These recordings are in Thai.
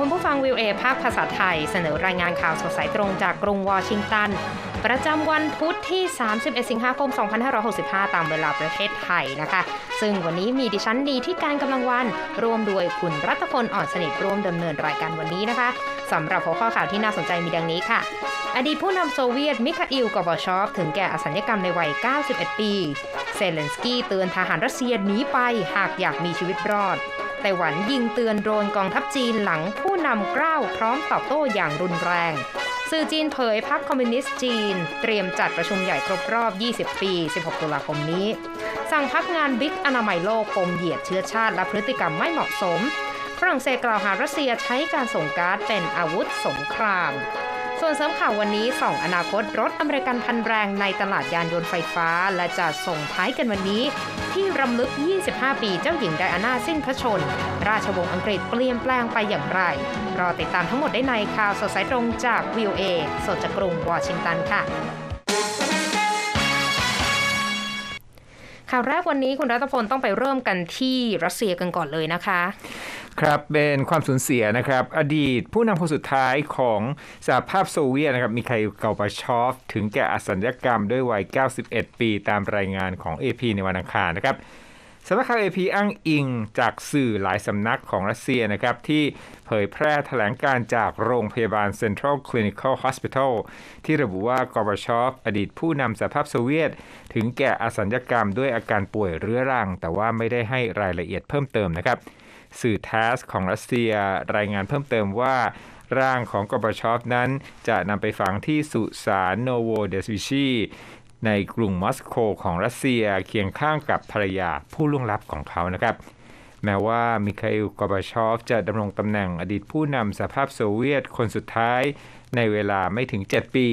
คุณผู้ฟังวิวเอภาคภาษาไทย เสนอรายงานข่าวสดสายตรงจากกรุงวอชิงตัน ประจำวันพุธที่ 31 สิงหาคม 2565 ตามเวลาประเทศไทยนะคะ ซึ่งวันนี้มีดิฉันดีที่การกำลังวันรวมด้วยคุณรัตพลอ่อนสนิทร่วมดำเนินรายการวันนี้นะคะสำหรับหัวข้อข่าวที่น่าสนใจมีดังนี้ค่ะ อดีตผู้นำโซเวียตมิคาอิลกอบชอฟถึงแก่อสัญกรรมในวัย 91 ปี เซเลนสกี้เตือนทหารรัสเซียหนีไปหากอยากมีชีวิตรอด ไต้หวันยิงเตือนโดรนกองทัพจีนหลังผู้นำกล้าวพร้อมตอบโต้อย่างรุนแรง สื่อจีนเผยพรรคคอมมิวนิสต์จีน เตรียมจัดประชุมใหญ่ครบรอบ 20 ปี 16 ตุลาคมนี้ สั่งพักงานบิ๊กอนามัยโลกปมเหยียดเชื้อชาติและพฤติกรรมไม่เหมาะสม ฝรั่งเศสกล่าวหารัสเซียใช้การส่งก๊าซเป็นอาวุธสงคราม ส่วนเสริมข่าววันนี้ส่องอนาคตรถอเมริกันพันแรงในตลาดยานยนต์ไฟฟ้า และจะส่งท้ายกันวันนี้ ที่รำลึก 25 ปีเจ้าหญิงไดอาน่าสิ้นพระชน ราชวงศ์อังกฤษเปลี่ยนแปลงไปอย่างไร รอติดตามทั้งหมดได้ในข่าวสดสายตรงจากวิวเอสดจากกรุงวอชิงตันค่ะข่าวแรกวันนี้คุณรัตพลต้องไปเริ่มกันที่รัสเซียกันก่อนเลยนะคะ ครับเป็นความสูญเสียนะครับ อดีตผู้นำคนสุดท้ายของสหภาพโซเวียตนะครับมีใครเกาปาชอฟ ถึงแก่อสัญญกรรมด้วยวัย 91 ปีตามรายงานของ AP ในวันอังคารนะครับสำนักข่าว AP อ้างอิงจากสื่อหลายสำนักของรัสเซียนะครับ ที่เผยแพร่แถลงการจากโรงพยาบาล Central Clinical Hospital ที่ระบุว่ากอร์บาชอฟอดีตผู้นำสหภาพโซเวียต ถึงแก่อสัญญกรรมด้วยอาการป่วยเรื้อรัง แต่ว่าไม่ได้ให้รายละเอียดเพิ่มเติมนะครับ สื่อทสของรัสเซียรายงานเพิ่มเติมว่าร่างของกบชอฟนั้นจะนำไปฝังที่สุสานโนโวเดสวิชีในกรุงมอสโกของรัสเซียเคียงข้างกับภรรยาผู้ล่วงลับของเขานะครับ แม้ว่ามิคาอิลกอบาชอฟจะดำรงตำแหน่งอดีตผู้นำสหภาพโซเวียตคนสุดท้ายในเวลาไม่ถึง 7 ปี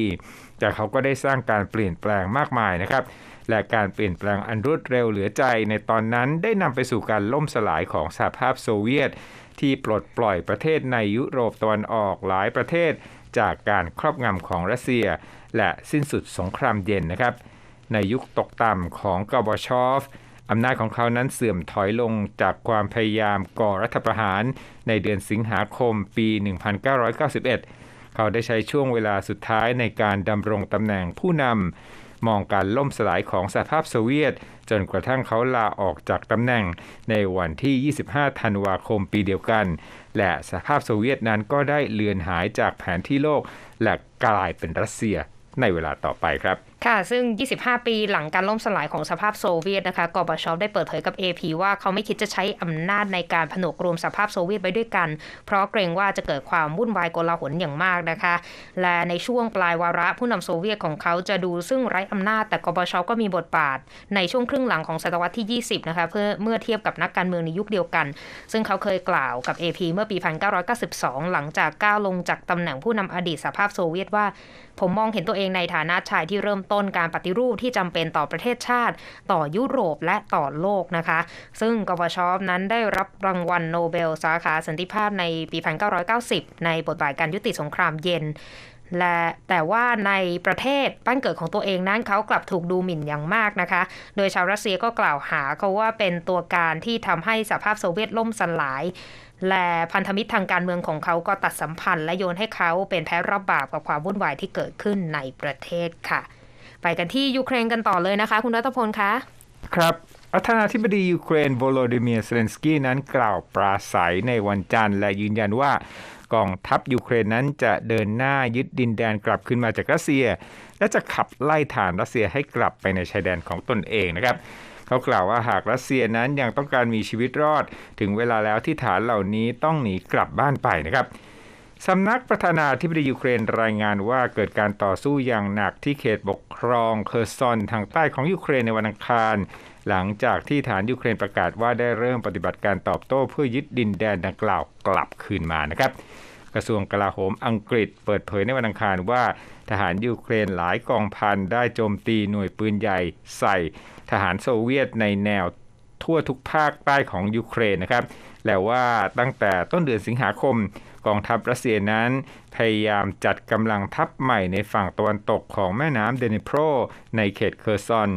แต่เขาก็ได้สร้างการเปลี่ยนแปลงมากมายนะครับ และการเปลี่ยนแปลงอันรวดเร็วเหลือใจในตอนนั้นได้นำไปสู่การล่มสลายของสหภาพโซเวียต ที่ปลดปล่อยประเทศในยุโรปตะวันออกหลายประเทศ จากการครอบงำของรัสเซีย และสิ้นสุดสงครามเย็นนะครับ ในยุคตกต่ำของกบชอฟอำนาจของเขานั้นเสื่อมถอยลงจากความพยายามก่อรัฐประหาร ในเดือนสิงหาคมปี 1991 เขาได้ใช้ช่วงเวลาสุดท้ายในการดำรงตำแหน่งผู้นำ มองการล่มสลายของสหภาพโซเวียต จนกระทั่งเขาลาออกจากตำแหน่งในวันที่ 25 ธันวาคมปีเดียวกัน และสหภาพโซเวียตนั้นก็ได้เลือนหายจากแผนที่โลก และกลายเป็นรัสเซียในเวลาต่อไปครับค่ะ ซึ่ง 25 ปีหลังการล่มสลายของสภาพโซเวียตนะคะกอบชอฟได้เปิดเผยกับ AP ว่าเขาไม่คิดจะใช้อำนาจในการผนวกรวมสภาพโซเวียตไปด้วยกัน เพราะเกรงว่าจะเกิดความวุ่นวายโกลาหลอย่างมากนะคะ และในช่วงปลายวาระผู้นำโซเวียตของเขาจะดูซึ่งไร้อำนาจ แต่กอบชอฟก็มีบทบาท ในช่วงครึ่งหลังของศตวรรษที่ 20 นะคะ เพื่อเมื่อเทียบกับนักการเมืองในยุคเดียวกัน ซึ่งเขาเคยกล่าวกับ AP เมื่อปี 1992 หลังจากก้าวลงจากตำแหน่งผู้นำอดีตสภาพโซเวียตว่า ผมมองเห็นตัวเองในฐานะชายที่เริ่มต้นการปฏิรูปที่จำเป็นต่อประเทศชาติ ต่อยุโรปและต่อโลกนะคะ ซึ่งกวชอฟนั้นได้รับรางวัลโนเบลสาขาสันติภาพในปี 1990 ในบทบาทการยุติสงครามเย็นและแต่ว่าในประเทศบ้านเกิดของตัวเองนั้นเขากลับถูกดูหมิ่นอย่างมากนะคะ โดยชาวรัสเซียก็กล่าวหาเขาว่าเป็นตัวการที่ทำให้สหภาพโซเวียตล่มสลาย และพันธมิตรทางการเมืองของเขาก็ตัดสัมพันธ์และโยนให้เขาเป็นแพ้รับบาปกับความวุ่นวายที่เกิดขึ้นในประเทศค่ะ ไปกันที่ยูเครนกันต่อเลยนะคะ คุณรัตพลคะ ครับประธานาธิบดียูเครนโวโลดิเมียร์เซเลนสกี้นั้นกล่าวปราศัยในวันจันทร์และยืนยันว่ากองทัพยูเครนนั้นจะเดินหน้ายึดดินแดนกลับขึ้นมาจากรัสเซีย และจะขับไล่ฐานรัสเซียให้กลับไปในชายแดนของตนเองนะครับเขากล่าวว่าหากรัสเซียนั้นยังต้องการมีชีวิตรอด ถึงเวลาแล้วที่ฐานเหล่านี้ต้องหนีกลับบ้านไปนะครับ สำนักประธานาธิบดียูเครนรายงานว่าเกิดการต่อสู้อย่างหนักที่เขตปกครองเคอร์ซอนทางใต้ของยูเครนในวันอังคาร หลังจากที่ฐานยูเครนประกาศว่าได้เริ่มปฏิบัติการตอบโต้เพื่อยึดดินแดนดังกล่าวกลับคืนมานะครับ กระทรวงกลาโหมอังกฤษเปิดเผยในวันอังคารว่า ทหารยูเครนหลายกองพันได้โจมตีหน่วยปืนใหญ่ใส่ ทหารโซเวียตในแนวทั่วทุกภาคใต้ของยูเครนนะครับ แล้วว่าตั้งแต่ต้นเดือนสิงหาคม กองทัพรัสเซียนั้น พยายามจัดกำลังทัพใหม่ในฝั่งตะวันตกของแม่น้ำเดนิโปรในเขตเคอร์ซอน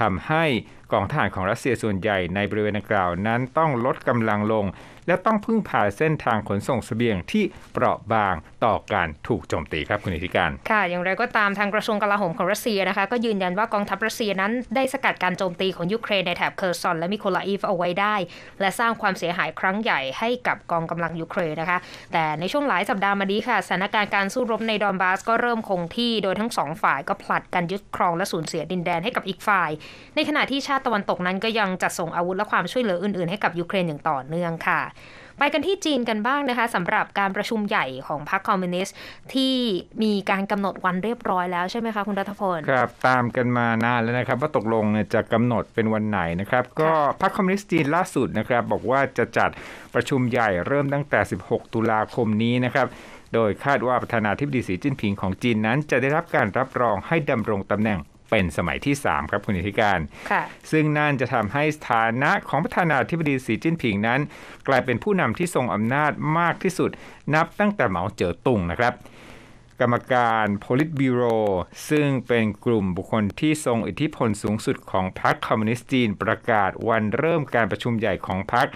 ทำให้กองทหารของรัสเซียส่วนใหญ่ในบริเวณดังกล่าวนั้นต้องลดกำลังลง และต้องพึ่งพาเส้นทางขนส่งเสบียงที่เปราะบางต่อการถูกโจมตีครับคุณอิทธิการ ค่ะ อย่างไรก็ตามทางกระทรวงกลาโหมของรัสเซียนะคะ ก็ยืนยันว่ากองทัพรัสเซียนั้นได้สกัดการโจมตีของยูเครนในแถบเคอร์ซอนและมิโคลาอีฟเอาไว้ได้ และสร้างความเสียหายครั้งใหญ่ให้กับกองกำลังยูเครนนะคะ แต่ในช่วงหลายสัปดาห์มานี้ค่ะสถานการณ์การสู้รบในดอนบาสก็เริ่มคงที่โดยทั้งสองฝ่ายก็ผลัดกันยึดครองและสูญเสียดินแดนให้กับอีกฝ่าย ในขณะที่ชาติตะวันตกนั้นก็ยังจัดส่งอาวุธและความช่วยเหลืออื่นๆให้กับยูเครนอย่างต่อเนื่องค่ะไปกันที่จีนกันบ้างนะคะสำหรับการประชุมใหญ่ของพรรคคอมมิวนิสต์ที่มีการกำหนดวันเรียบร้อยแล้วใช่ไหมคะคุณรัฐพลครับตามกันมานานแล้วนะครับ ว่าตกลงเนี่ยจะกำหนดเป็นวันไหนนะครับ ก็พรรคคอมมิวนิสต์จีนล่าสุดนะครับ บอกว่าจะจัดประชุมใหญ่เริ่มตั้งแต่ 16 ตุลาคมนี้นะครับโดยคาดว่าประธานาธิบดีสีจิ้นผิงของจีนนั้น จะได้รับการรับรองให้ดำรงตำแหน่ง เป็นสมัยที่ 3 ครับคุณอิทธิการค่ะซึ่งนั่นจะทำให้สถานะของประธานาธิบดีสีจิ้นผิงนั้น กลายเป็นผู้นำที่ทรงอำนาจมากที่สุด นับตั้งแต่เหมาเจ๋อตุงนะครับ กรรมการโพลิตบิโร ซึ่งเป็นกลุ่มบุคคลที่ทรงอิทธิพลสูงสุดของพรรคคอมมิวนิสต์จีนประกาศวันเริ่มการประชุมใหญ่ของพรรค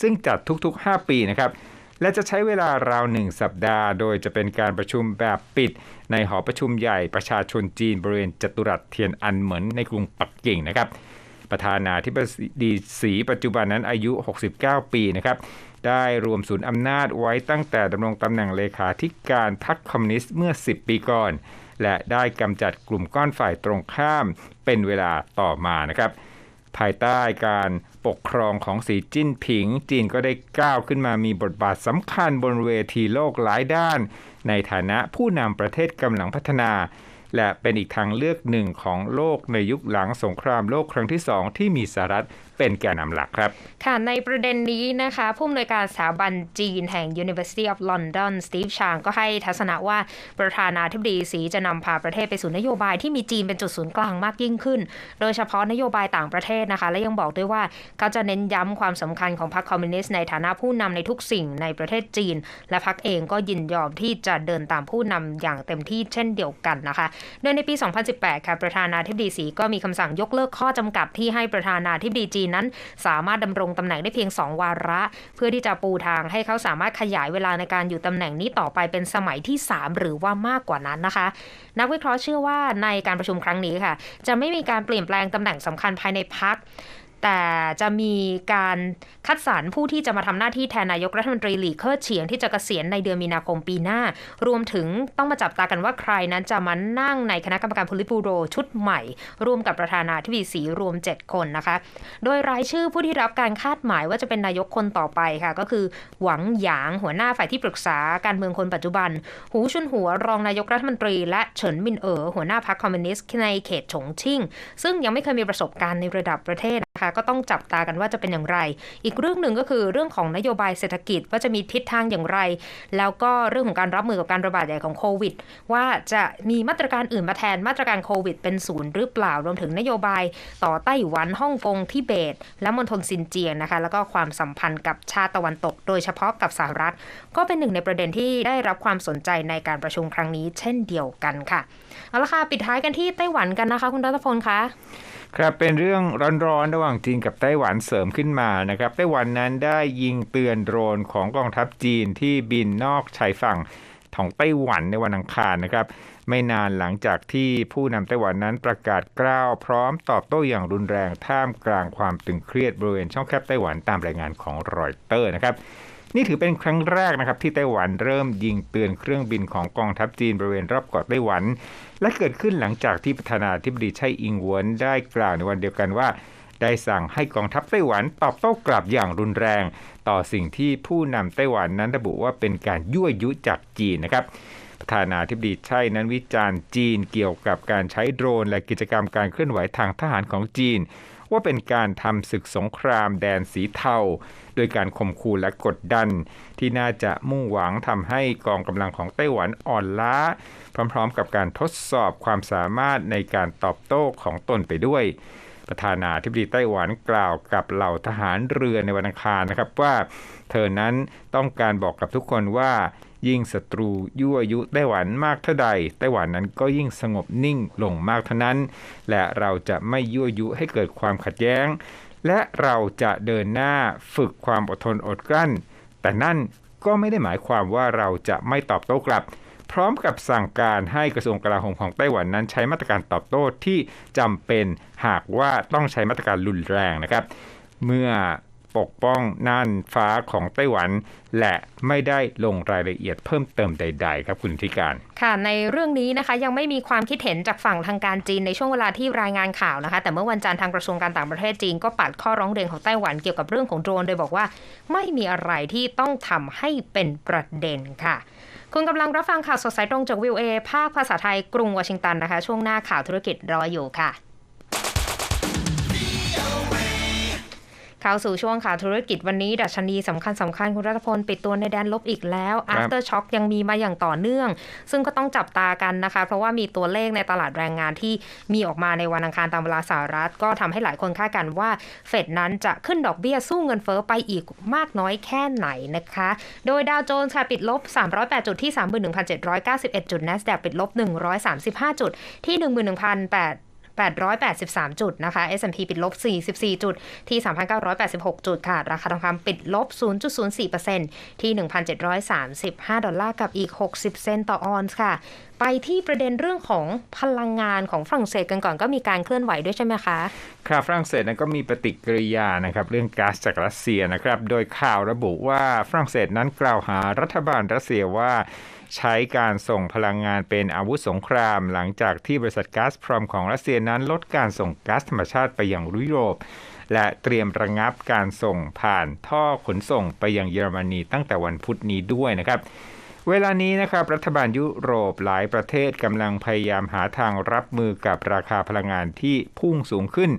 ซึ่งจัดทุกๆ 5 ปีนะครับ และจะใช้เวลาราวหนึ่งสัปดาห์ โดยจะเป็นการประชุมแบบปิด ในหอประชุมใหญ่ประชาชนจีนบริเวณจัตุรัสเทียนอันเหมือนในกรุงปักกิ่งนะครับ ประธานาธิบดีสีปัจจุบันนั้นอายุ 69 ปีนะครับได้รวมศูนย์อำนาจไว้ตั้งแต่ดำรงตำแหน่งเลขาธิการพรรคคอมมิวนิสต์เมื่อ 10 ปีก่อน และได้กำจัดกลุ่มก้อนฝ่ายตรงข้ามเป็นเวลาต่อมานะครับ ภายใต้การปกครองของสีจิ้นผิง จีนก็ได้ก้าวขึ้นมามีบทบาทสำคัญบนเวทีโลกหลายด้าน ในฐานะผู้นำประเทศกำลังพัฒนา และเป็นอีกทางเลือกหนึ่งของโลกในยุคหลังสงครามโลกครั้งที่สองที่มีสหรัฐเป็นแกนนำหลักครับ ค่ะในประเด็นนี้นะคะผู้อำนวยการสถาบันจีนแห่ง University of London สตีฟชางก็ให้ทัศนะว่าประธานาธิบดีสีจะนำพาประเทศไปสู่นโยบายที่มีจีนเป็นจุดศูนย์กลางมากยิ่งขึ้น โดยเฉพาะนโยบายต่างประเทศนะคะ และยังบอกด้วยว่าเขาจะเน้นย้ำความสำคัญของพรรคคอมมิวนิสต์ในฐานะผู้นำในทุกสิ่งในประเทศจีน และพรรคเองก็ยินยอมที่จะเดินตามผู้นำอย่างเต็มที่เช่นเดียวกันนะคะโดยในปี 2018 ค่ะประธานาธิบดีสีก็มีคำสั่งยกเลิกข้อจำกัดที่ให้ประธานาธิบดีจีนนั้น สามารถดำรงตำแหน่งได้เพียง 2 วาระ เพื่อที่จะปูทางให้เขาสามารถขยายเวลาในการอยู่ตำแหน่งนี้ต่อไปเป็นสมัยที่ 3 หรือว่ามากกว่านั้นนะคะ นักวิเคราะห์เชื่อว่าในการประชุมครั้งนี้ค่ะ จะไม่มีการเปลี่ยนแปลงตำแหน่งสำคัญภายในพัก แต่จะมีการคัดสรรผู้ที่จะมาทำหน้าที่แทนนายกรัฐมนตรีหลีเคิร์เฉียงที่จะเกษียณในเดือนมีนาคมปีหน้า รวมถึงต้องมาจับตากันว่าใครนั้นจะมานั่งในคณะกรรมการพลิบูโรชุดใหม่ ร่วมกับประธานาธิบดีสีรวม 7 คนนะคะ โดยรายชื่อผู้ที่รับการคาดหมายว่าจะเป็นนายกคนต่อไปค่ะ ก็คือหวังหยางหัวหน้าฝ่ายที่ปรึกษาการเมืองคนปัจจุบัน หูชุนหัวรองนายกรัฐมนตรี และเฉินมินเอ๋อหัวหน้าพรรคคอมมิวนิสต์ในเขตฉงชิ่ง ซึ่งยังไม่เคยมีประสบการณ์ในระดับประเทศนะคะก็ต้องจับตากันว่าจะเป็นอย่างไร อีกเรื่องหนึ่งก็คือเรื่องของนโยบายเศรษฐกิจว่าจะมีทิศทางอย่างไร แล้วก็เรื่องของการรับมือกับการระบาดใหญ่ของโควิด ว่าจะมีมาตรการอื่นมาแทนมาตรการโควิด เป็นศูนย์หรือเปล่ารวมถึงนโยบายต่อไต้หวันฮ่องกงทิเบต และมณฑลซินเจียงนะคะแล้วก็ความสัมพันธ์กับชาติตะวันตก โดยเฉพาะกับสหรัฐ ก็เป็นหนึ่งในประเด็นที่ได้รับความสนใจในการประชุมครั้งนี้ เช่นเดียวกันค่ะเอาละค่ะปิดท้ายกันที่ไต้หวันกันนะคะ คุณรัตพลคะ ครับเป็นเรื่องร้อนๆระหว่างจีนกับไต้หวันเสริมขึ้นมานะครับ ไต้หวันนั้นได้ยิงเตือนโดรนของกองทัพจีนที่บินนอกชายฝั่งของไต้หวันในวันอังคารนะครับ ไม่นานหลังจากที่ผู้นำไต้หวันนั้นประกาศกล้าวพร้อมตอบโต้อย่างรุนแรงท่ามกลางความตึงเครียดบริเวณช่องแคบไต้หวันตามรายงานของรอยเตอร์นะครับนี่ถือเป็นครั้งแรกนะครับที่ไต้หวันเริ่มยิงเตือนเครื่องบินของกองทัพจีนบริเวณรอบเกาะไต้หวัน และเกิดขึ้นหลังจากที่ประธานาธิบดีไช่อิงหวนได้กล่าวในวันเดียวกันว่า ได้สั่งให้กองทัพไต้หวันตอบโต้กลับอย่างรุนแรง ต่อสิ่งที่ผู้นำไต้หวันนั้นระบุว่าเป็นการยั่วยุจากจีนนะครับประธานาธิบดีไช่นั้นวิจารณ์จีนเกี่ยวกับการใช้โดรนและกิจกรรมการเคลื่อนไหวทางทหารของจีน ว่าเป็นการทำศึกสงครามแดนสีเทาโดยการข่มขู่และกดดัน ที่น่าจะมุ่งหวังทำให้กองกำลังของไต้หวันอ่อนล้า พร้อมๆ กับการทดสอบความสามารถในการตอบโต้ของตนไปด้วย ประธานาธิบดีไต้หวันกล่าวกับเหล่าทหารเรือในวันอังคารนะครับว่า เธอนั้นต้องการบอกกับทุกคนว่า ยิ่งศัตรูยั่วยุไต้หวันมากเท่าใด ไต้หวันนั้นก็ยิ่งสงบนิ่งลงมากเท่านั้น และเราจะไม่ยั่วยุให้เกิดความขัดแย้ง และเราจะเดินหน้าฝึกความอดทนอดกลั้น แต่นั่นก็ไม่ได้หมายความว่าเราจะไม่ตอบโต้กลับ พร้อมกับสั่งการให้กระทรวงกลาโหมของไต้หวันนั้น ใช้มาตรการตอบโต้ที่จำเป็นหากว่าต้องใช้มาตรการรุนแรงนะครับ เมื่อ ปกป้องน่านฟ้าของไต้หวัน และไม่ได้ลงรายละเอียดเพิ่มเติมใด ๆ ครับคุณธิการค่ะในเรื่องนี้นะคะยังไม่มีความคิดเห็นจากฝั่งทางการจีนในช่วงเวลาที่รายงานข่าวนะคะ แต่เมื่อวันจันทร์ทางกระทรวงการต่างประเทศจีนก็ปัดข้อร้องเรียนของไต้หวันเกี่ยวกับเรื่องของโดรน โดยบอกว่าไม่มีอะไรที่ต้องทำให้เป็นประเด็นค่ะคุณกำลังรับฟังข่าวสดสายตรงจากวิวเอภาคภาษาไทยกรุงวอชิงตันนะคะ ช่วงหน้าข่าวธุรกิจรออยู่ค่ะ เข้าสู่ช่วงข่าวธุรกิจวันนี้ ดัชนีสำคัญสำคัญคุณรัตพล ปิดตัวในแดนลบอีกแล้วครับ after shock ยังมีมาอย่างต่อเนื่อง ซึ่งก็ต้องจับตากันนะคะ เพราะว่ามีตัวเลขในตลาดแรงงานที่มีออกมาในวันอังคารตามเวลาสหรัฐ ก็ทำให้หลายคนคาดกันว่า เฟดนั้นจะขึ้นดอกเบี้ยสู้เงินเฟ้อไปอีกมากน้อยแค่ไหนนะคะ โดยดาวโจนส์ค่ะปิดลบ 308 จุดที่ 31,791 จุด NASDAQ ปิดลบ 135 จุดที่ 11,800 883 จุดนะคะ S&P ปิดลบ 44 จุดที่ 3,986 จุดค่ะ ราคาทองคำปิดลบ 0.04%ที่ 1,735 ดอลลาร์กับอีก 60 เซนต์ต่อออนซ์ค่ะ ไปที่ประเด็นเรื่องของพลังงานของฝรั่งเศสกันก่อนก็มีการเคลื่อนไหวด้วยใช่ไหมคะข่าวฝรั่งเศสนั้นก็มีปฏิกิริยานะครับเรื่องก๊าซจากรัสเซียนะครับ โดยข่าวระบุว่าฝรั่งเศสนั้นกล่าวหารัฐบาลรัสเซียว่า ใช้การส่งพลังงานเป็นอาวุธสงคราม หลังจากที่บริษัทก๊าซพรอมของรัสเซียนั้นลดการส่งก๊าซธรรมชาติไปยังยุโรป และเตรียมระงับการส่งผ่านท่อขนส่งไปยังเยอรมนีตั้งแต่วันพุธนี้ด้วยนะครับ เวลานี้นะครับรัฐบาลยุโรปหลายประเทศกำลังพยายามหาทางรับมือกับราคาพลังงานที่พุ่งสูงขึ้น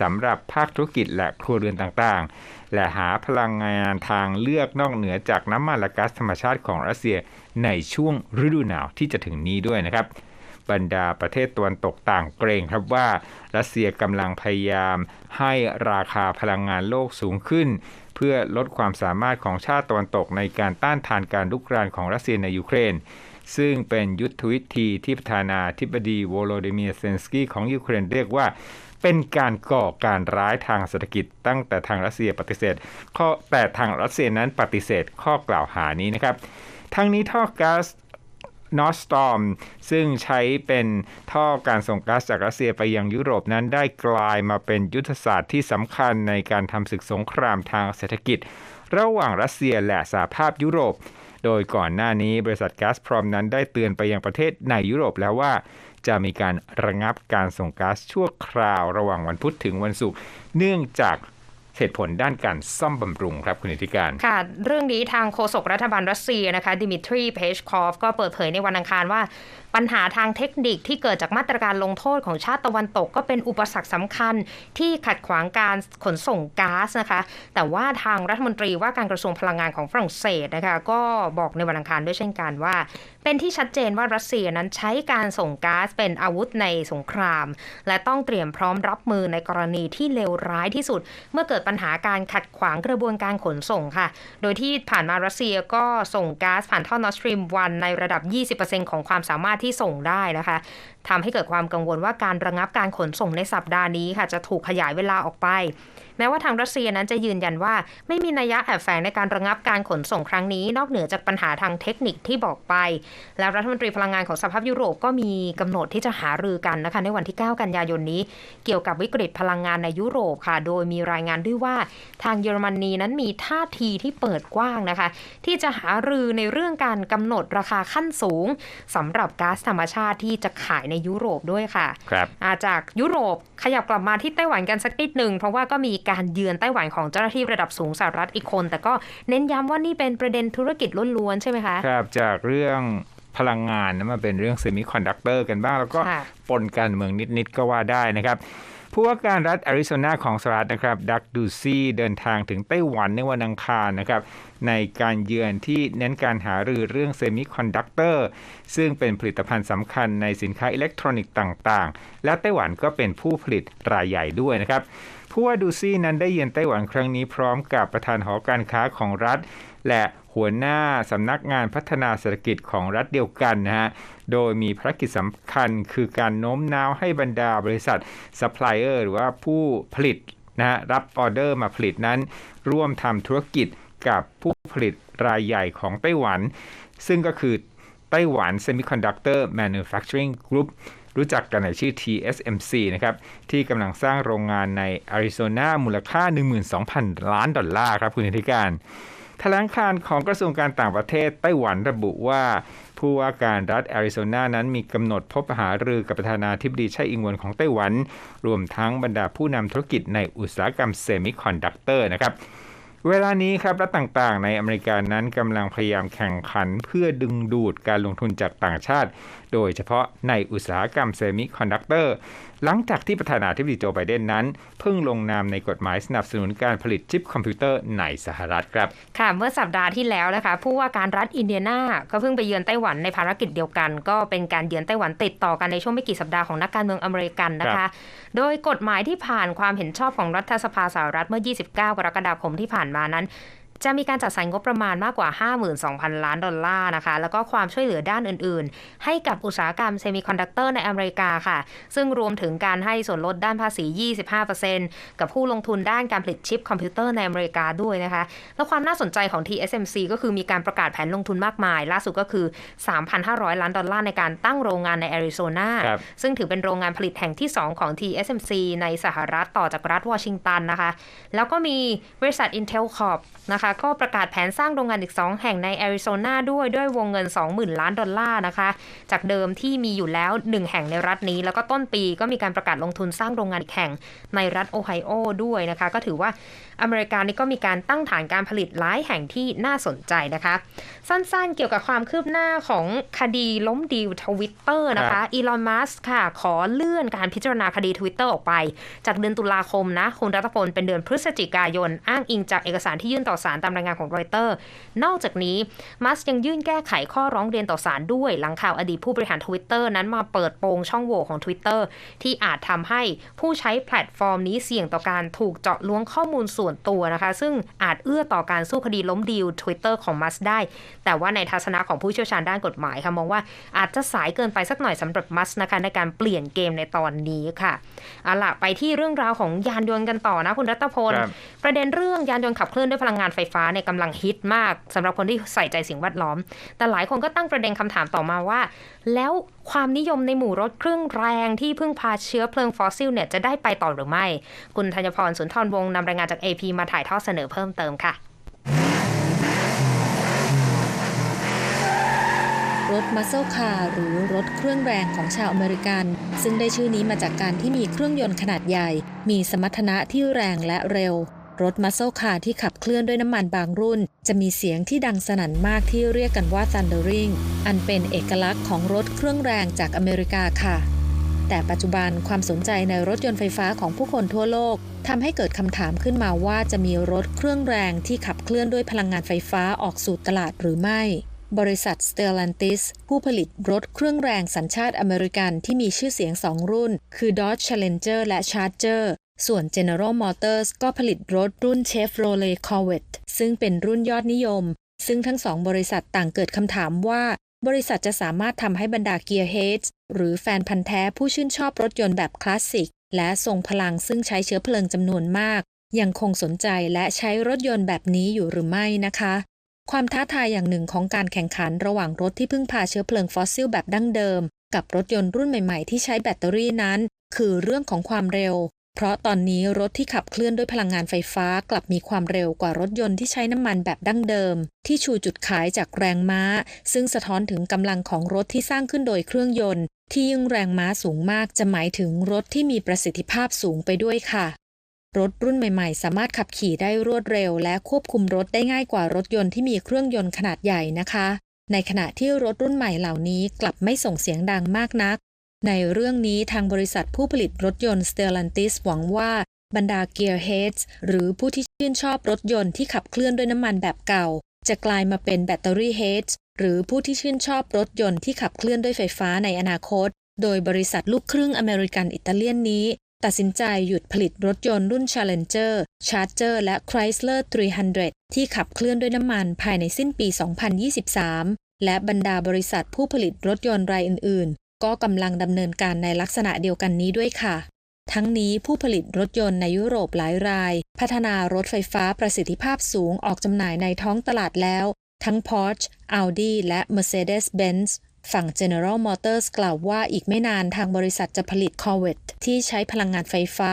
สำหรับภาคธุรกิจและครัวเรือนต่างๆ และหาพลังงานทางเลือกนอกเหนือจากน้ำมันและก๊าซธรรมชาติของรัสเซียในช่วงฤดูหนาวที่จะถึงนี้ด้วยนะครับ บรรดาประเทศตะวันตกต่างเกรงครับว่ารัสเซียกำลังพยายามให้ราคาพลังงานโลกสูงขึ้น เพื่อลดความสามารถของชาติตะวันตกในการต้านทานการลุกรานของรัสเซียในยูเครน ซึ่งเป็นยุทธวิธีที่ประธานาธิบดีโวโลดิเมียเซนสกี้ของยูเครนเรียกว่าเป็นการก่อการร้ายทางเศรษฐกิจตั้งแต่ทางรัสเซียปฏิเสธ ข้อแต่ทางรัสเซียนั้นปฏิเสธข้อกล่าวหานี้นะครับ ทั้งนี้ท่อก๊าซ นอสตอมซึ่งใช้เป็นท่อการส่งก๊าซจากรัสเซียไปยังยุโรปนั้นได้กลายมาเป็นยุทธศาสตร์ที่สำคัญในการทำศึกสงครามทางเศรษฐกิจ ระหว่างรัสเซียและสหภาพยุโรป โดยก่อนหน้านี้บริษัทก๊าซพรอมนั้นได้เตือนไปยังประเทศในยุโรปแล้วว่าจะมีการระงับการส่งก๊าซชั่วคราวระหว่างวันพุธถึงวันศุกร์เนื่องจาก เหตุผลด้านการซ่อมบำรุงครับคุณอิทธิการ ค่ะ เรื่องนี้ทางโฆษกรัฐบาลรัสเซียนะคะดิมิทรีเพชคอฟก็เปิดเผยในวันอังคารว่าปัญหาทางเทคนิคที่เกิดจากมาตรการลงโทษของชาติตะวันตก ก็เป็นอุปสรรคสำคัญที่ขัดขวางการขนส่งก๊าซนะคะ แต่ว่าทางรัฐมนตรีว่าการกระทรวงพลังงานของฝรั่งเศสนะคะก็บอกในวันอังคารด้วยเช่นกันว่า เป็นที่ชัดเจนว่ารัสเซียนั้นใช้การส่งก๊าซเป็นอาวุธในสงคราม และต้องเตรียมพร้อมรับมือในกรณีที่เลวร้ายที่สุด เมื่อเกิดปัญหาการขัดขวางกระบวนการขนส่งค่ะ โดยที่ผ่านมารัสเซียก็ส่งก๊าซผ่านท่อนอสตรีมวันในระดับ 20%ของความสามารถที่ส่งได้นะคะ ทำให้เกิดความกังวลว่าการระงับการขนส่งในสัปดาห์นี้ค่ะจะถูกขยายเวลาออกไป แม้ว่าทางรัสเซียนั้นจะยืนยันว่า ไม่มีนัยยะแอบแฝงในการระงับการขนส่งครั้งนี้ นอกเหนือจากปัญหาทางเทคนิคที่บอกไป แล้วรัฐมนตรีพลังงานของสหภาพยุโรปก็มีกำหนดที่จะหารือกันนะคะในวันที่ 9 กันยายนนี้ เกี่ยวกับวิกฤตพลังงานในยุโรปค่ะ โดยมีรายงานด้วยว่าทางเยอรมนีนั้นมีท่าทีที่เปิดกว้างนะคะ ที่จะหารือในเรื่องการกำหนดราคาขั้นสูงสำหรับก๊าซธรรมชาติที่จะขายในยุโรปด้วยค่ะครับอาจากยุโรปขยับกลับมาที่ไต้หวันกันสักนิดหนึ่งเพราะว่าก็มีการเยือนไต้หวันของเจ้าหน้าที่ระดับสูงสหรัฐอีกคน แต่ก็เน้นย้ำว่านี่เป็นประเด็นธุรกิจล้วนๆใช่ไหมคะครับจากเรื่องพลังงานนะมาเป็นเรื่องเซมิคอนดักเตอร์กันบ้าง แล้วก็ค่ะปนการเมืองนิด ๆ ก็ว่าได้นะครับ ผู้ว่าการรัฐแอริโซนาของสหรัฐนะครับดักดูซี่เดินทางถึงไต้หวันในวันอังคารนะครับในการเยือนที่เน้นการหารือเรื่องเซมิคอนดักเตอร์ซึ่งเป็นผลิตภัณฑ์สำคัญในสินค้าอิเล็กทรอนิกส์ต่างๆ และไต้หวันก็เป็นผู้ผลิตรายใหญ่ด้วยนะครับผู้ว่าดูซี่นั้นได้เยือนไต้หวันครั้งนี้พร้อมกับประธานหอการค้าของรัฐ และ หัวหน้าสำนักงานพัฒนาเศรษฐกิจของรัฐเดียวกันนะฮะ โดยมีภารกิจสำคัญคือการโน้มน้าวให้บรรดาบริษัทซัพพลายเออร์หรือว่าผู้ผลิตนะฮะรับออเดอร์มาผลิตนั้น ร่วมทำธุรกิจกับผู้ผลิตรายใหญ่ของไต้หวัน ซึ่งก็คือไต้หวัน Semiconductor Manufacturing Group รู้จักกันในชื่อ TSMC นะครับ ที่กำลังสร้างโรงงานในอาริโซนามูลค่า 12,000 ล้านดอลลาร์ครับคุณธิการ แถลงการของกระทรวงการต่างประเทศไต้หวันระบุว่า ผู้ว่าการรัฐแอริโซนานั้นมีกำหนดพบหารือกับประธานาธิบดีไช่อิงวนของไต้หวัน รวมทั้งบรรดาผู้นำธุรกิจในอุตสาหกรรมเซมิคอนดักเตอร์นะครับเวลานี้ครับรัฐต่างๆ ในอเมริกานั้นกำลังพยายามแข่งขันเพื่อดึงดูดการลงทุนจากต่างชาติ โดยเฉพาะในอุตสาหกรรมเซมิคอนดักเตอร์ หลังจากที่ประธานาธิบดีโจไบเดนนั้น เพิ่งลงนามในกฎหมายสนับสนุนการผลิตชิปคอมพิวเตอร์ในสหรัฐครับ ค่ะ เมื่อสัปดาห์ที่แล้วนะคะผู้ว่าการรัฐอินเดียนาก็เพิ่งไปเยือนไต้หวันในภารกิจเดียวกัน ก็เป็นการเยือนไต้หวันติดต่อกันในช่วงไม่กี่สัปดาห์ของนักการเมืองอเมริกันนะครัคะโดยกฎหมายที่ผ่านความเห็นชอบของรัฐสภาสหรัฐเมื่อ 29 กรกฎาคมที่ผ่านมานั้น จะมีการจัดสรรงบประมาณมากกว่า 52,000 ล้านดอลลาร์นะคะ แล้วก็ความช่วยเหลือด้านอื่น ๆ ให้กับอุตสาหกรรมเซมิคอนดักเตอร์ในอเมริกาค่ะ ซึ่งรวมถึงการให้ส่วนลดด้านภาษี 25%กับผู้ลงทุนด้านการผลิตชิปคอมพิวเตอร์ในอเมริกาด้วยนะคะ แล้วความน่าสนใจของ TSMC ก็คือมีการประกาศแผนลงทุนมากมาย ล่าสุดก็คือ 3,500 ล้านดอลลาร์ในการตั้งโรงงานในแอริโซนาครับซึ่งถือเป็นโรงงานผลิตแห่งที่ 2 ของ TSMC ในสหรัฐต่อจากรัฐวอชิงตันนะคะ แล้วก็มีบริษัท Intel Corp นะคะก็ประกาศแผนสร้างโรงงานอีก 2 แห่งในแอริโซนาด้วยด้วยวงเงิน 20,000 ล้านดอลลาร์นะคะ จากเดิมที่มีอยู่แล้ว 1 แห่งในรัฐนี้ แล้วก็ต้นปีก็มีการประกาศลงทุนสร้างโรงงานอีกแห่งในรัฐโอไฮโอด้วยนะคะ ก็ถือว่าอเมริกานี่ก็มีการตั้งฐานการผลิตหลายแห่งที่น่าสนใจนะคะ สั้นๆเกี่ยวกับความคืบหน้าของคดีล้มดีลทวิตเตอร์นะคะอีลอนมัสค่ะ ขอเลื่อนการพิจารณาคดี Twitter ออกไป จากเดือนตุลาคมนะ คุณรัตพลเป็นเดือนพฤศจิกายน อ้างอิงจากเอกสารที่ยื่นต่อศาลตามรายงานของรอยเตอร์ นอกจากนี้มัสยังยื่นแก้ไขข้อร้องเรียนต่อศาลด้วยหลังข่าวอดีตผู้บริหาร Twitter นั้นมาเปิดโปงช่องโหว่ของ Twitter ที่อาจทำให้ผู้ใช้แพลตฟอร์มนี้เสี่ยงต่อการถูกเจาะล้วงข้อมูลส่วนตัวนะคะ ซึ่งอาจเอื้อต่อการสู้คดีล้มดีล Twitter ของมัสได้ แต่ว่าในทัศนะของผู้เชี่ยวชาญด้านกฎหมายค่ะมองว่าอาจจะสายเกินไปสักหน่อยสำหรับมัสนะคะในการเปลี่ยนเกมในตอนนี้ค่ะเอาล่ะไปที่เรื่องราวของยานยนต์กันต่อนะคุณรัตพลครับประเด็นเรื่องยานยนต์ขับเคลื่อนด้วยพลังงานไฟฟ้าเนี่ยกำลังฮิตมากสำหรับคนที่ใส่ใจสิ่งแวดล้อม แต่หลายคนก็ตั้งประเด็นคำถามต่อมาว่า แล้วความนิยมในหมู่รถเครื่องแรงที่พึ่งพาเชื้อเพลิงฟอสซิลเนี่ยจะได้ไปต่อหรือไม่ คุณธัญพรสุนทรวงศ์นำรายงานจาก AP มาถ่ายทอดเสนอเพิ่มเติมค่ะรถมัสเซลคาร์หรือรถเครื่องแรงของชาวอเมริกัน ซึ่งได้ชื่อนี้มาจากการที่มีเครื่องยนต์ขนาดใหญ่ มีสมรรถนะที่แรงและเร็ว รถมัสเซคาร์ที่ขับเคลื่อนด้วยน้ำมันบางรุ่น จะมีเสียงที่ดังสนั่นมากที่เรียกกันว่า thundering อันเป็นเอกลักษณ์ของรถเครื่องแรงจากอเมริกาค่ะ แต่ปัจจุบันความสนใจในรถยนต์ไฟฟ้าของผู้คนทั่วโลกทำให้เกิดคำถามขึ้นมาว่าจะมีรถเครื่องแรงที่ขับเคลื่อนด้วยพลังงานไฟฟ้าออกสู่ตลาดหรือไม่บริษัท Stellantis ผู้ผลิตรถเครื่องแรงสัญชาติอเมริกันที่มีชื่อเสียงสองรุ่น คือ Dodge Challenger และ Charger ส่วน General Motors ก็ผลิตรถรุ่น Chevrolet Corvette ซึ่งเป็นรุ่นยอดนิยม ซึ่งทั้งสองบริษัทต่างเกิดคำถามว่า บริษัทจะสามารถทำให้บรรดา Gearheads หรือแฟนพันธ์แท้ผู้ชื่นชอบรถยนต์แบบคลาสสิก และทรงพลังซึ่งใช้เชื้อเพลิงจำนวนมาก ยังคงสนใจและใช้รถยนต์แบบนี้อยู่หรือไม่นะคะ ความท้าทายอย่างหนึ่งของการแข่งขันระหว่างรถที่พึ่งพาเชื้อเพลิงฟอสซิลแบบดั้งเดิม กับรถยนต์รุ่นใหม่ ๆ ที่ใช้แบตเตอรี่นั้น คือเรื่องของความเร็ว เพราะตอนนี้รถที่ขับเคลื่อนด้วยพลังงานไฟฟ้ากลับมีความเร็วกว่ารถยนต์ที่ใช้น้ำมันแบบดั้งเดิม ที่ชูจุดขายจากแรงม้า ซึ่งสะท้อนถึงกำลังของรถที่สร้างขึ้นโดยเครื่องยนต์ ที่ยิ่งแรงม้าสูงมากจะหมายถึงรถที่มีประสิทธิภาพสูงไปด้วยค่ะ รถรุ่นใหม่ๆ สามารถขับขี่ได้รวดเร็ว และควบคุมรถได้ง่ายกว่ารถยนต์ที่มีเครื่องยนต์ขนาดใหญ่นะคะ ในขณะที่รถรุ่นใหม่เหล่านี้กลับไม่ส่งเสียงดังมากนัก ในเรื่องนี้ทางบริษัทผู้ผลิตรถยนต์ Stellantis หวังว่าบรรดา Gearheads หรือผู้ที่ชื่นชอบรถยนต์ที่ขับเคลื่อนด้วยน้ำมันแบบเก่า จะกลายมาเป็นแบตเตอรี่ Heads หรือผู้ที่ชื่นชอบรถยนต์ที่ขับเคลื่อนด้วยไฟฟ้าในอนาคต โดยบริษัทลูกครึ่งอเมริกันอิตาเลียนนี้ ตัดสินใจหยุดผลิตรถยนต์รุ่น Challenger Charger และ Chrysler 300 ที่ขับเคลื่อนด้วยน้ำมันภายในสิ้นปี 2023 และบรรดาบริษัทผู้ผลิตรถยนต์รายอื่น ก็กำลังดำเนินการในลักษณะเดียวกันนี้ด้วยค่ะ ทั้งนี้ผู้ผลิตรถยนต์ในยุโรปหลายราย พัฒนารถไฟฟ้าประสิทธิภาพสูงออกจำหน่ายในท้องตลาดแล้ว ทั้ง Porsche Audi และ Mercedes-Benz ฝั่ง General Motors กล่าวว่าอีกไม่นานทางบริษัทจะผลิต Corvette ที่ใช้พลังงานไฟฟ้า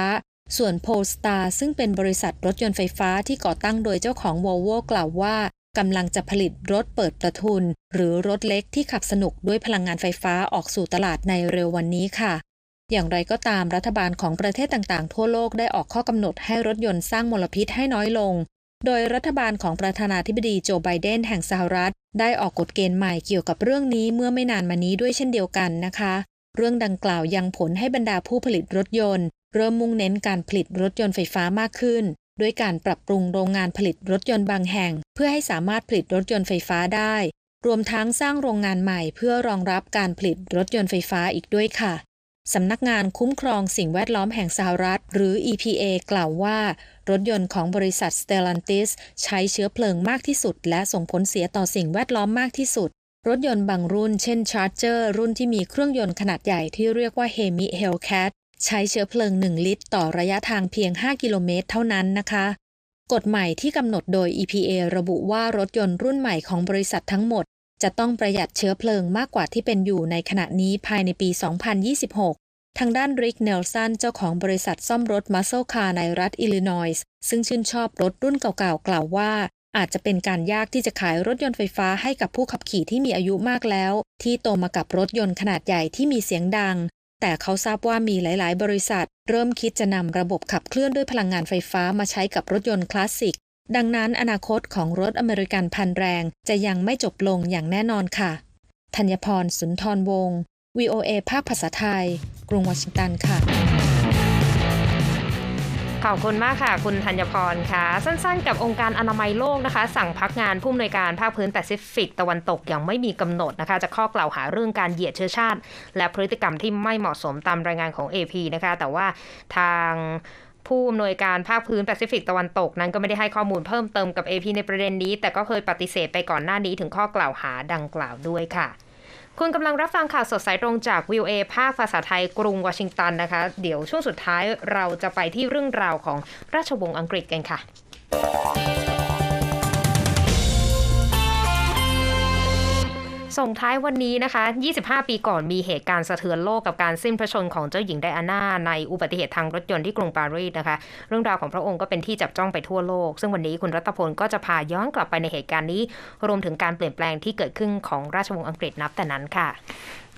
ส่วน Polestar ซึ่งเป็นบริษัทรถยนต์ไฟฟ้าที่ก่อตั้งโดยเจ้าของ Volvo กล่าวว่ากำลังจะผลิตรถเปิดประทุน หรือรถเล็กที่ขับสนุกด้วยพลังงานไฟฟ้าออกสู่ตลาดในเร็ววันนี้ค่ะ อย่างไรก็ตามรัฐบาลของประเทศต่างๆ ทั่วโลกได้ออกข้อกำหนดให้รถยนต์สร้างมลพิษให้น้อยลง โดยรัฐบาลของประธานาธิบดีโจไบเดนแห่งสหรัฐ ได้ออกกฎเกณฑ์ใหม่เกี่ยวกับเรื่องนี้เมื่อไม่นานมานี้ด้วยเช่นเดียวกันนะคะ เรื่องดังกล่าวยังผลให้บรรดาผู้ผลิตรถยนต์ เริ่มมุ่งเน้นการผลิตรถยนต์ไฟฟ้ามากขึ้น ด้วยการปรับปรุงโรงงานผลิตรถยนต์บางแห่ง เพื่อให้สามารถผลิตรถยนต์ไฟฟ้าได้ รวมทั้งสร้างโรงงานใหม่เพื่อรองรับการผลิตรถยนต์ไฟฟ้าอีกด้วยค่ะสำนักงานคุ้มครองสิ่งแวดล้อมแห่งสหรัฐ หรือ EPA กล่าวว่า รถยนต์ของบริษัท Stellantis ใช้เชื้อเพลิงมากที่สุด และส่งผลเสียต่อสิ่งแวดล้อมมากที่สุด รถยนต์บางรุ่น เช่น Charger รุ่นที่มีเครื่องยนต์ขนาดใหญ่ที่เรียกว่า Hemi Hellcat ใช้เชื้อเพลิง 1 ลิตร ต่อระยะทางเพียง 5 กิโลเมตร เท่านั้นนะคะ กฎใหม่ที่กำหนดโดย EPA ระบุว่ารถยนต์รุ่นใหม่ของบริษัททั้งหมด จะต้องประหยัดเชื้อเพลิงมากกว่าที่เป็นอยู่ในขณะนี้ภายในปี 2026 ทางด้านริกเนลสันเจ้าของบริษัทซ่อมรถมัสเซลคาในรัฐอิลลินอยส์ซึ่งชื่นชอบรถรุ่นเก่าๆ กล่าวว่าอาจจะเป็นการยากที่จะขายรถยนต์ไฟฟ้าให้กับผู้ขับขี่ที่มีอายุมากแล้ว ที่โตมากับรถยนต์ขนาดใหญ่ที่มีเสียงดัง แต่เขาทราบว่ามีหลาย ๆ บริษัท เริ่มคิดจะนำระบบขับเคลื่อนด้วยพลังงานไฟฟ้ามาใช้กับรถยนต์คลาสสิก ดังนั้นอนาคตของรถอเมริกันพันแรง จะยังไม่จบลงอย่างแน่นอนค่ะ ธัญพร สุนทรวงศ์ VOA ภาคภาษาไทย กรุงวอชิงตันค่ะ ขอบคุณมากค่ะ คุณธัญพรค่ะ สั้นๆ กับองค์การอนามัยโลกนะคะ สั่งพักงานผู้อำนวยการภาคพื้นแปซิฟิกตะวันตกอย่างไม่มีกำหนดนะคะ จะข้อกล่าวหาเรื่องการเหยียดเชื้อชาติ และพฤติกรรมที่ไม่เหมาะสมตามรายงานของ AP นะคะ แต่ว่าทางผู้อำนวยการภาคพื้นแปซิฟิกตะวันตกนั้นก็ไม่ได้ให้ข้อมูลเพิ่มเติมกับ AP ในประเด็นนี้ แต่ก็เคยปฏิเสธไปก่อนหน้านี้ถึงข้อกล่าวหาดังกล่าวด้วยค่ะ คุณกำลังรับฟังข่าวสดสายตรงจากวิวเอภาคภาษาไทยกรุงวอชิงตันนะคะ เดี๋ยวช่วงสุดท้ายเราจะไปที่เรื่องราวของราชวงศ์อังกฤษกันค่ะ ส่งท้ายวันนี้นะคะ 25 ปีก่อนมีเหตุการณ์สะเทือนโลกกับการสิ้นพระชนม์ของเจ้าหญิงไดอาน่าในอุบัติเหตุทางรถยนต์ที่กรุงปารีสนะคะ เรื่องราวของพระองค์ก็เป็นที่จับจ้องไปทั่วโลก ซึ่งวันนี้คุณรัตพลก็จะพาย้อนกลับไปในเหตุการณ์นี้ รวมถึงการเปลี่ยนแปลงที่เกิดขึ้นของราชวงศ์อังกฤษนับแต่นั้นค่ะ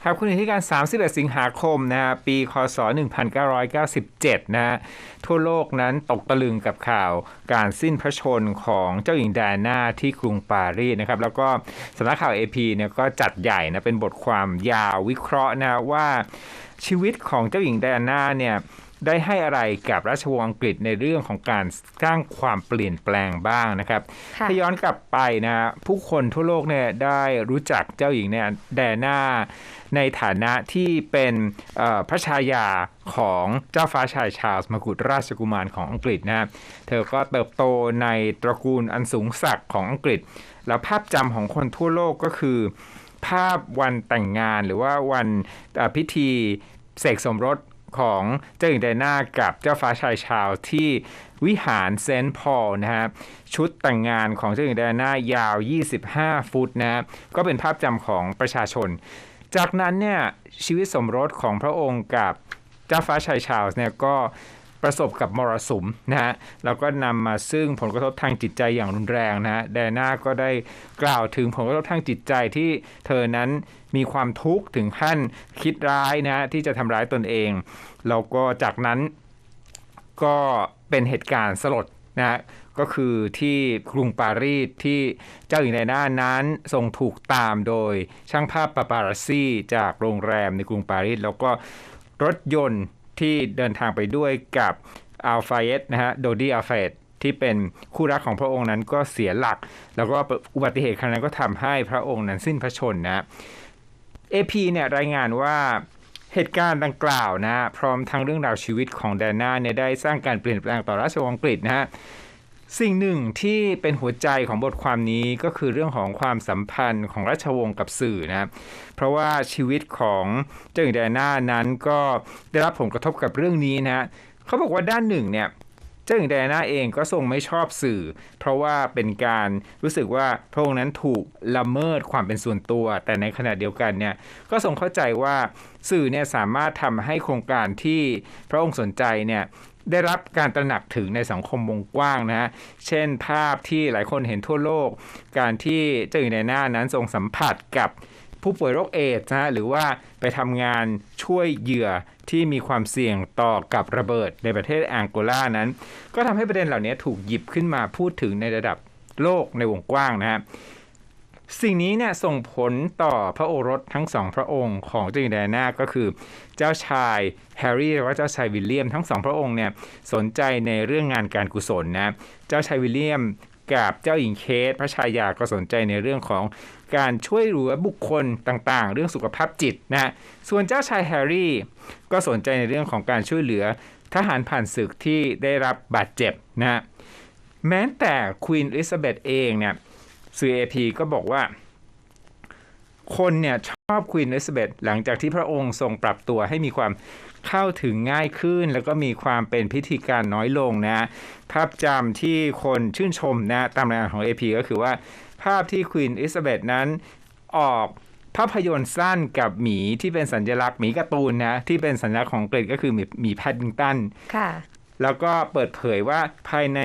ครับคุณที่การ31สิงหาคมนะฮะปีคศ 1997 นะฮะทั่วโลกนั้นตกตะลึงกับข่าวการสิ้นพระชนของเจ้าหญิงดาน่าที่กรุงปารีสนะครับแล้วก็สำนักข่าว AP เนี่ยก็จัดใหญ่นะเป็นบทความยาววิเคราะห์นะว่าชีวิตของเจ้าหญิงดาน่าเนี่ย ได้ให้อะไรกับราชวงศ์อังกฤษในเรื่องของการสร้างความเปลี่ยนแปลงบ้างนะครับค่ะถ้าย้อนกลับไปนะผู้คนทั่วโลกเนี่ยได้รู้จักเจ้าหญิงเนี่ยแดน่าในฐานะที่เป็นเอ่อพระชายาของเจ้าฟ้าชายชาร์ลส์มกุฎราชกุมารของอังกฤษนะเธอก็เติบโตในตระกูลอันสูงศักดิ์ของอังกฤษ แล้วภาพจำของคนทั่วโลกก็คือ ภาพวันแต่งงานหรือว่าวันเอ่อพิธีเสกสมรส ของเจ้าหญิงไดน่ากับเจ้าฟ้าชายชาวที่วิหารเซนต์พอลนะฮะชุดแต่งงานของเจ้าหญิงไดอาน่ายาว 25 ฟุตนะฮะก็เป็นภาพจำของประชาชน จากนั้นเนี่ยชีวิตสมรสของพระองค์กับเจ้าฟ้าชายชาร์ลส์เนี่ยก็ ประสบกับมรสุมนะฮะแล้วก็นำมาซึ่งผลกระทบทางจิตใจอย่างรุนแรงนะฮะไดน่าก็ได้กล่าวถึงผลกระทบทางจิตใจที่เธอนั้นมีความทุกข์ถึงขั้นคิดร้ายนะฮะที่จะทำร้ายตนเองแล้วก็จากนั้นก็เป็นเหตุการณ์สลดนะฮะก็คือที่กรุงปารีสที่เจ้าหญิงไดน่านั้นทรงถูกตามโดยช่างภาพปาปารัสซี่จากโรงแรมในกรุงปารีสแล้วก็รถยนต์ ที่เดินทางไปด้วยกับอัลฟาเอตนะฮะโดดี้อัลฟาเอตที่เป็นคู่รักของพระองค์นั้นก็เสียหลัก แล้วก็อุบัติเหตุครั้งนั้นก็ทำให้พระองค์นั้นสิ้นพระชนม์นะ AP เนี่ยรายงานว่าเหตุการณ์ดังกล่าวนะ พร้อมทั้งเรื่องราวชีวิตของแดน่าเนี่ยได้สร้างการเปลี่ยนแปลงต่อราชวงศ์อังกฤษนะฮะ สิ่งหนึ่งที่เป็นหัวใจของบทความนี้ก็คือเรื่องของความสัมพันธ์ของราชวงศ์กับสื่อนะเพราะว่าชีวิตของเจ้าหญิงไดอาน่านั้นก็ได้รับผลกระทบกับเรื่องนี้นะเขาบอกว่าด้านหนึ่งเนี่ยเจ้าหญิงไดอาน่าเองก็ทรงไม่ชอบสื่อ เพราะว่าเป็นการรู้สึกว่าพระองค์นั้นถูกละเมิดความเป็นส่วนตัว แต่ในขณะเดียวกันเนี่ยก็ทรงเข้าใจว่าสื่อเนี่ยสามารถทำให้โครงการที่พระองค์สนใจเนี่ย ได้รับการตระหนักถึงในสังคมวงกว้างนะฮะ เช่นภาพที่หลายคนเห็นทั่วโลก การที่เจ้าหญิงไดอาน่านั้นทรงสัมผัสกับผู้ป่วยโรคเอดส์นะฮะหรือว่าไปทำงานช่วยเหยื่อที่มีความเสี่ยงต่อกับระเบิดในประเทศแองโกลานั้น ก็ทำให้ประเด็นเหล่านี้ถูกหยิบขึ้นมาพูดถึงในระดับโลกในวงกว้างนะฮะ สิ่งนี้เนี่ยส่งผลต่อพระโอรสทั้งสองพระองค์ของเจ้าหญิงไดอาน่าก็คือ เจ้าชายแฮร์รี่และว่าเจ้าชายวิลเลียมทั้งสองพระองค์เนี่ยสนใจในเรื่องงานการกุศลนะเจ้าชายวิลเลียมกับเจ้าหญิงเคทพระชายาก็สนใจในเรื่องของการช่วยเหลือบุคคลต่างๆ เรื่องสุขภาพจิตนะส่วนเจ้าชายแฮร์รี่ก็สนใจในเรื่องของการช่วยเหลือทหารผ่านศึกที่ได้รับบาดเจ็บนะแม้แต่ควีนอลิซาเบธเองเนี่ย สื่อ AP ก็บอกว่า คนเนี่ยชอบควีนอลิซาเบธหลังจากที่พระองค์ทรงปรับตัวให้มีความเข้าถึงง่ายขึ้น แล้วก็มีความเป็นพิธีการน้อยลงนะ ภาพจำที่คนชื่นชมนะ ตามรายงานของ AP ก็คือว่า ภาพที่ควีนอลิซาเบธนั้นออกภาพยนตร์สั้นกับหมีที่เป็นสัญลักษณ์หมีการ์ตูนนะ ที่เป็นสัญลักษณ์ของอังกฤษก็คือหมีหมีแพดดิงตันค่ะ แล้วก็เปิดเผยว่าภายใน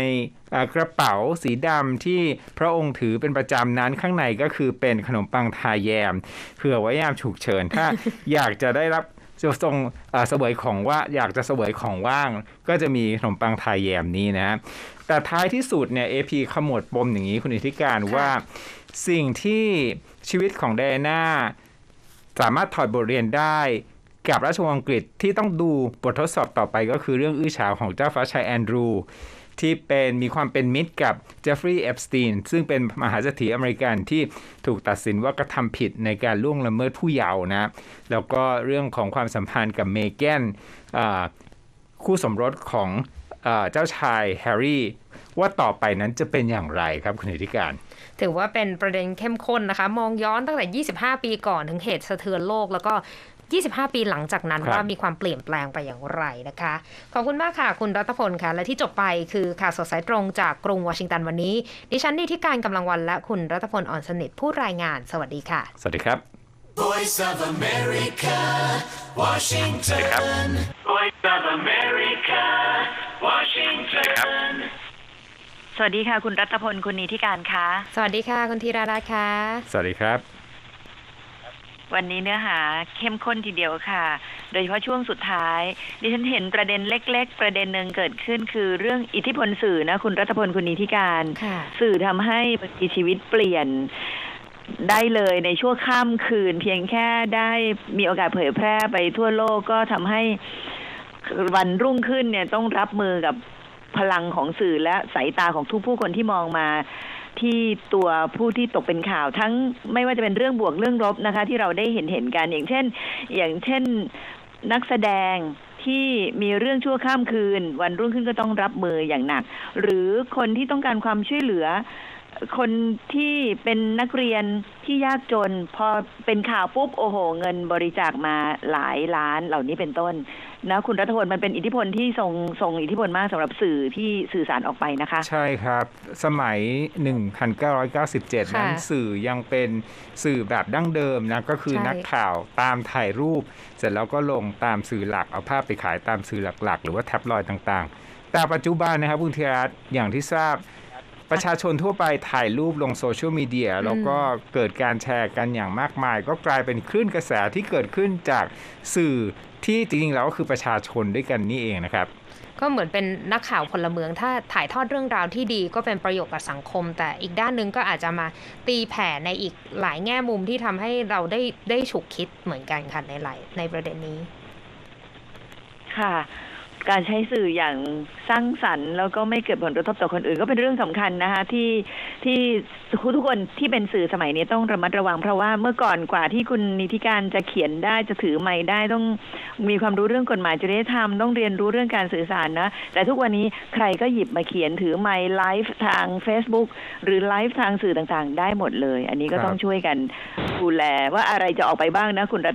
อ่ากระเป๋าสีดำที่พระองค์ถือเป็นประจำนั้นข้างในก็คือเป็นขนมปังทาแยมเผื่อไว้ยามฉุกเฉินถ้าอยากจะได้รับจะทรงอ่าเสวยของว่าอยากจะเสวยของว่าง ก็จะมีขนมปังทาแยมนี้นะแต่ท้ายที่สุดเนี่ยเอพีขมวดปมอย่างนี้คุณอิทธิการว่าสิ่งที่ชีวิตของไดอาน่าสามารถถอดบทเรียนได้ กับราชวงศ์อังกฤษที่ต้องดูบททดสอบต่อไปก็คือเรื่องอื้อฉาวของเจ้าฟ้าชายแอนดรูที่เป็นมีความเป็นมิตรกับเจฟฟรีย์เอฟสตีนซึ่งเป็นมหาเศรษฐีอเมริกันที่ถูกตัดสินว่ากระทำผิดในการล่วงละเมิดผู้เยาว์นะ แล้วก็เรื่องของความสัมพันธ์กับเมแกนคู่สมรสของเจ้าชายแฮร์รี่ ว่าต่อไปนั้นจะเป็นอย่างไรครับคุณอิทธิการ ถือว่าเป็นประเด็นเข้มข้นนะคะ มองย้อนตั้งแต่ 25 ปีก่อนถึงเหตุสะเทือนโลก แล้วก็ 25 ปีหลังจากนั้นครับว่ามีความเปลี่ยนแปลงไปอย่างไรนะคะ ขอบคุณมากค่ะ คุณรัตพลค่ะ และที่จบไปคือข่าวสดสายตรงจากกรุงวอชิงตันวันนี้ ดิฉันนิติการกำลังวันและคุณรัตพลอ่อนสนิทผู้รายงาน สวัสดีค่ะ สวัสดีครับ Voice of America, Washington. Voice of America, Washington. สวัสดีค่ะ คุณรัตพลคุณนีทิการคะสวัสดีค่ะ คุณธีราราค่ะ สวัสดีครับ วันนี้เนื้อหาเข้มข้นทีเดียวค่ะ โดยเฉพาะช่วงสุดท้าย ดิฉันเห็นประเด็นเล็ก ๆ ประเด็นหนึ่งเกิดขึ้น คือเรื่องอิทธิพลสื่อนะ คุณรัตพลคุณนีทิการค่ะสื่อทำให้บางทีชีวิตเปลี่ยนได้เลยในชั่วข้ามคืน เพียงแค่ได้มีโอกาสเผยแพร่ไปทั่วโลกก็ทำให้วันรุ่งขึ้นเนี่ยต้องรับมือกับพลังของสื่อและสายตาของทุกผู้คนที่มองมา ที่ตัวผู้ที่ตกเป็นข่าวทั้งไม่ว่าจะเป็นเรื่องบวกเรื่องลบนะคะ ที่เราได้เห็นเห็นกันอย่างเช่น อย่างเช่นนักแสดงที่มีเรื่องชั่วข้ามคืน วันรุ่งขึ้นก็ต้องรับมืออย่างหนัก หรือคนที่ต้องการความช่วยเหลือ คนที่เป็นนักเรียนที่ยากจน พอเป็นข่าวปุ๊บโอ้โห เงินบริจาคมาหลายล้านเหล่านี้เป็นต้นนะคุณรัฐพลมันเป็นอิทธิพลที่ทรงทรงอิทธิพลมากสำหรับสื่อที่สื่อสารออกไปนะคะ ใช่ครับ สมัย 1997 นั้นค่ะสื่อยังเป็นสื่อแบบดั้งเดิมนะก็คือใช่นักข่าวตามถ่ายรูป เสร็จแล้วก็ลงตามสื่อหลักเอาภาพไปขายตามสื่อหลักๆ หรือว่าแท็บลอยด์ต่างๆ แต่ปัจจุบันนะครับคุณธีรัตน์อย่างที่ทราบ ประชาชนทั่วไปถ่ายรูปลงโซเชียลมีเดียแล้วก็เกิดการแชร์กันอย่างมากมาย ก็กลายเป็นคลื่นกระแสที่เกิดขึ้นจากสื่อที่จริงๆแล้วก็คือประชาชนด้วยกันนี่เองนะครับก็เหมือนเป็นนักข่าวพลเมือง ถ้าถ่ายทอดเรื่องราวที่ดีก็เป็นประโยชน์กับสังคม แต่อีกด้านหนึ่งก็อาจจะมาตีแผ่ในอีกหลายแง่มุมที่ทำให้เราได้ได้ฉุกคิดเหมือนกันค่ะในหลายในประเด็นนี้ ค่ะ การใช้สื่ออย่างสร้างสรรค์ แล้วก็ไม่เกิดผลกระทบต่อคนอื่น ก็เป็นเรื่องสำคัญนะคะ ที่ที่ทุกคนที่เป็นสื่อสมัยนี้ต้องระมัดระวัง เพราะว่าเมื่อก่อนกว่าที่คุณนิติการจะเขียนได้จะถือไม้ได้ต้องมีความรู้เรื่องกฎหมายจริยธรรมต้องเรียนรู้เรื่องการสื่อสารนะ แต่ทุกวันนี้ใครก็หยิบมาเขียนถือไม้ไลฟ์ทาง Facebook หรือไลฟ์ทางสื่อต่างๆ ได้หมดเลย อันนี้ก็ครับต้องช่วยกันดูแลว่าอะไรจะออกไปบ้างนะคุณรัฐ